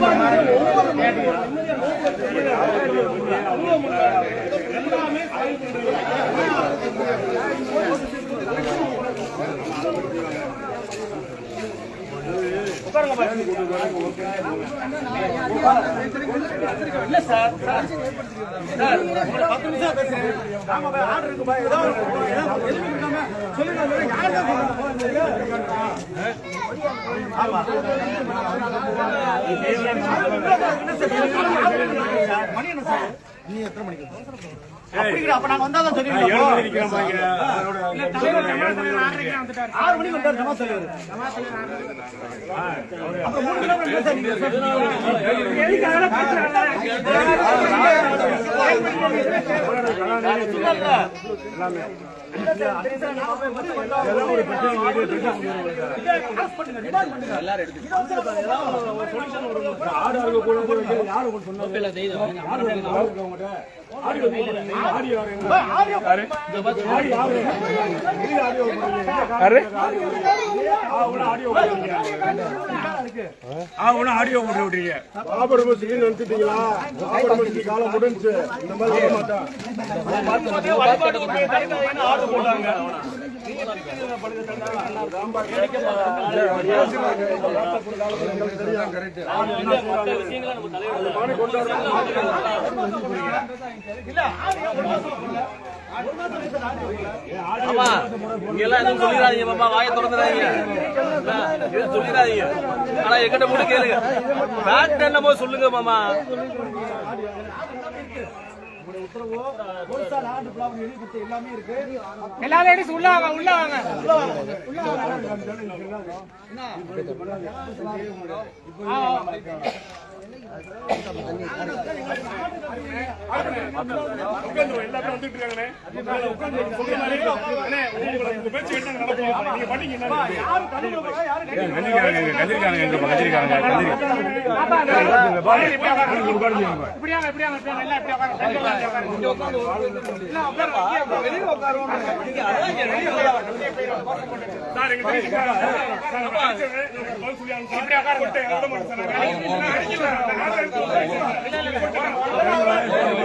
ஒவ்வொரு இல்ல sir sir. பத்து நிமிஷம் பேசுறேன் ஆமா ஆர்டர் ஏதோ சொல்லுங்க மணி என்ன சார்? நீ எத்தனை மணிக்கு அப்படிங்கிற அப்ப நாங்க வந்தா தான் சொல்லிருக்கோம் ஆறு மணிக்கு வந்தாரு ஜமா தலைவர் அப்புறம் மூணு கிலோமீட்டர் அரே சார் நீங்க ஆடியோ போட்டு விட்டீங்க பாபர் மசூதி நினைச்சிட்டீங்களா பாபர் மசூதி காலம் முடிஞ்சு இந்த மாதிரி வர மாட்டான். ஆர்டர் போட்டாங்க ஆமா இங்க எல்லாம் எதுவும் சொல்லிடாதீங்க பாப்பா வாயை திறந்துடாதீங்க. எதுவும் சொல்லிடாதீங்க. ஆனா எங்கிட்ட மட்டும் கேளுங்க. ஃபேக்ட் என்னமோ சொல்லுங்க மாமா. போலீசார் ஆர்டர் பிளான் எழுதி உள்ள வாங்க. உள்ள வாங்க எல்லாரும் வந்துட்டு இருக்காங்கண்ணே சொல்ற மாதிரி உங்களுக்கு பேச்சு கேட்டா நடக்கும் நீங்க பண்ணீங்க என்ன யாரும் கண்டிப்பா போறா,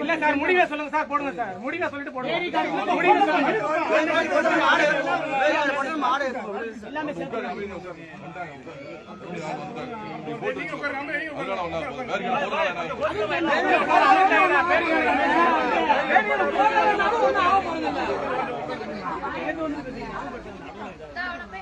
இல்ல சார் முடிவே சொல்லுங்க சார் போடுங்க சார் முடிவே சொல்லிட்டு போடுங்க முடிவே நீங்க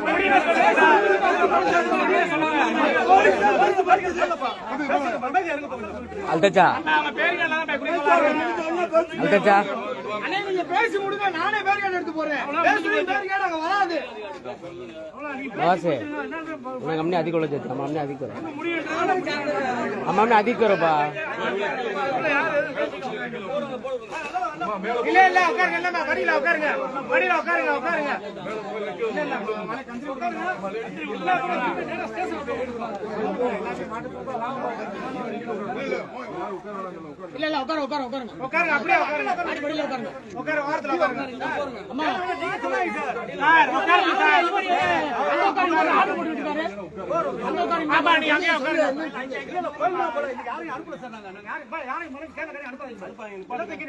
அல்தச்சா அல்தச்சா பேசி முடிங்க நானே பேர் கேட் எடுத்து போறேன் பேர் கேட் அங்க வராது வாசே இல்ல இல்ல உட்காருங்க இல்ல வரியில உட்காருங்க. வரியில உட்காருங்க உட்காருங்க. இல்ல இல்ல இல்ல இல்ல உட்கார உட்கார உட்காருங்க உட்காருங்க அப்படியே உட்காருங்க படியில உட்காருங்க உட்கார வாரத்துல உட்காருங்க அம்மா சார் உட்காருங்க சார் அங்க உட்காருங்க ஆர்டர் போட்டு விட்டுருக்காரு அங்க உட்காருங்க ஆமா நீ அங்கேயே உட்காருங்க இல்ல, போயிடலாம் போல. யாரையும் அனுப்பல சார் நாங்க. யாரையும் யாரையும் மறுபடியும் கேட்க கிடையாது, அனுப்பாதீங்க சார். எல்லாத்தையும்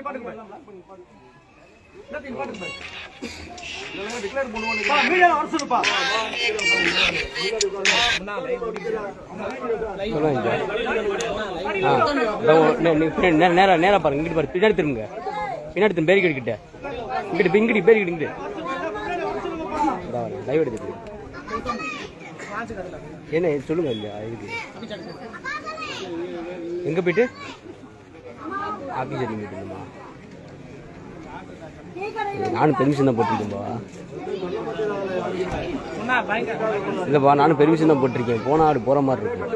நேரா நேரா பாருங்க இங்கிட்டு பாரு பின்னாடி திரும்புங்க பின்னாடி திரும்ப பேரிக்கடி கிட்ட இங்கிட்டு இங்கிட்டு பேரிக்கடி இங்கிட்டு லைவ் எடுத்துட்டு என்ன சொல்லுங்க இல்லையா இதுக்கு எங்க போயிட்டு ஆபீசர் போயிட்டு இருந்தோமா நானும் பெர்மிஷன் தான் போட்டிருக்கேன்பா இல்லைப்பா நானும் பெர்மிஷன் தான் போட்டிருக்கேன். போனால் ஆடு போகிற மாதிரி இருக்கு.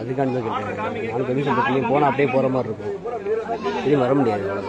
அதுக்காண்டி தான் கேட்டேன். நானும் பெர்மிஷன் போட்டிருக்கேன். போனால் அப்படியே போகிற மாதிரி இருக்கும். திரும்பி வர முடியாது. சார்?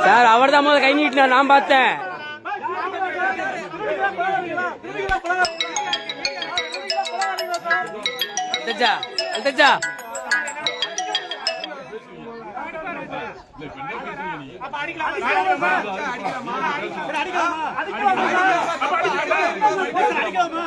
சார் அவர் தான் கை நீட்டினார் நான் பார்த்தேன். அழுத்தச்சா அழுத்தச்சா அடிக்கலாமா?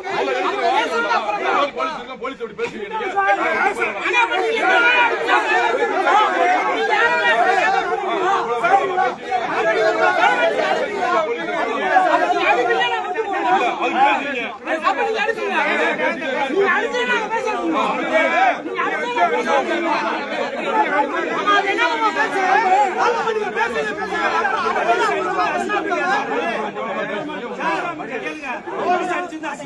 போலீஸ் அப்படி பேசுவீங்க ஆகட்டும். நீங்க தான்